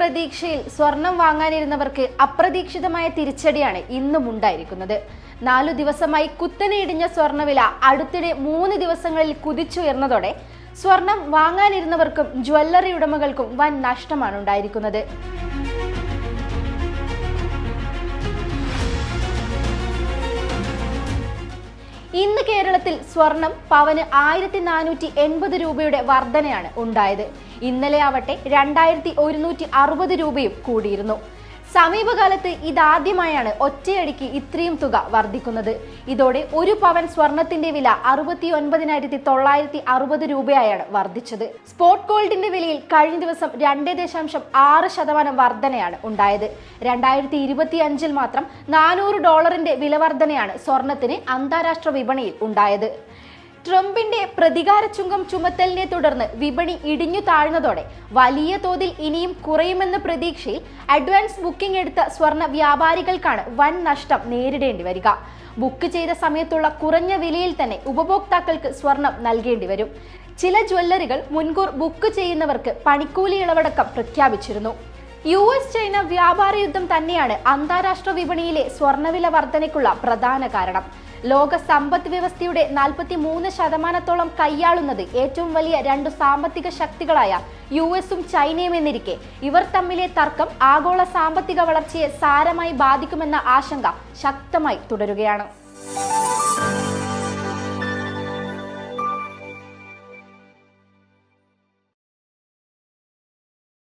പ്രതീക്ഷയിൽ സ്വർണം വാങ്ങാനിരുന്നവർക്ക് അപ്രതീക്ഷിതമായ തിരിച്ചടിയാണ് ഇന്നും ഉണ്ടായിരിക്കുന്നത്. നാലു ദിവസമായി കുത്തനെ ഇടിഞ്ഞ സ്വർണവില അടുത്തിടെ മൂന്ന് ദിവസങ്ങളിൽ കുതിച്ചുയർന്നതോടെ സ്വർണം വാങ്ങാനിരുന്നവർക്കും ജ്വല്ലറി ഉടമകൾക്കും വൻ നഷ്ടമാണ് ഉണ്ടായിരിക്കുന്നത്. ഇന്ന് കേരളത്തിൽ സ്വർണം പവന് ആയിരത്തി നാനൂറ്റി എൺപത് രൂപയുടെ വർധനയാണ് ഉണ്ടായത്. ഇന്നലെ ആവട്ടെ രണ്ടായിരത്തി ഒരുന്നൂറ്റി അറുപത് രൂപയും കൂടിയിരുന്നു. സമീപകാലത്ത് ഇതാദ്യമായാണ് ഒറ്റയടിക്ക് ഇത്രയും തുക വർദ്ധിക്കുന്നത്. ഇതോടെ ഒരു പവൻ സ്വർണത്തിന്റെ വില അറുപത്തി ഒൻപതിനായിരത്തി തൊള്ളായിരത്തി അറുപത് രൂപയായാണ് വർദ്ധിച്ചത്. സ്പോട്ട് ഗോൾഡിന്റെ വിലയിൽ കഴിഞ്ഞ ദിവസം രണ്ട് ദശാംശം ആറ് ശതമാനം വർധനയാണ് ഉണ്ടായത്. രണ്ടായിരത്തി ഇരുപത്തി അഞ്ചിൽ മാത്രം നാനൂറ് ഡോളറിന്റെ വില വർധനയാണ് സ്വർണത്തിന് അന്താരാഷ്ട്ര വിപണിയിൽ ഉണ്ടായത്. ട്രംപിന്റെ പ്രതികാര ചുങ്കം ചുമത്തലിനെ തുടർന്ന് വിപണി ഇടിഞ്ഞു താഴ്ന്നതോടെ വലിയ തോതിൽ ഇനിയും കുറയുമെന്ന പ്രതീക്ഷയിൽ അഡ്വാൻസ് ബുക്കിംഗ് എടുത്ത സ്വർണ വ്യാപാരികൾക്കാണ് വൻ നഷ്ടം നേരിടേണ്ടി വരിക. ബുക്ക് ചെയ്ത സമയത്തുള്ള കുറഞ്ഞ വിലയിൽ തന്നെ ഉപഭോക്താക്കൾക്ക് സ്വർണം നൽകേണ്ടി വരും. ചില ജ്വല്ലറികൾ മുൻകൂർ ബുക്ക് ചെയ്യുന്നവർക്ക് പണിക്കൂലി ഇളവടക്കം പ്രഖ്യാപിച്ചിരുന്നു. യു എസ് ചൈന വ്യാപാര യുദ്ധം തന്നെയാണ് അന്താരാഷ്ട്ര വിപണിയിലെ സ്വർണവില വർധനയ്ക്കുള്ള പ്രധാന കാരണം. ലോക സമ്പദ് വ്യവസ്ഥയുടെ നാൽപ്പത്തി മൂന്ന് ശതമാനത്തോളം കൈയാളുന്നത് ഏറ്റവും വലിയ രണ്ടു സാമ്പത്തിക ശക്തികളായ യു എസും ചൈനയും എന്നിരിക്കെ. ഇവർ തമ്മിലെ തർക്കം ആഗോള സാമ്പത്തിക വളർച്ചയെ സാരമായി ബാധിക്കുമെന്ന ആശങ്ക ശക്തമായി തുടരുകയാണ്.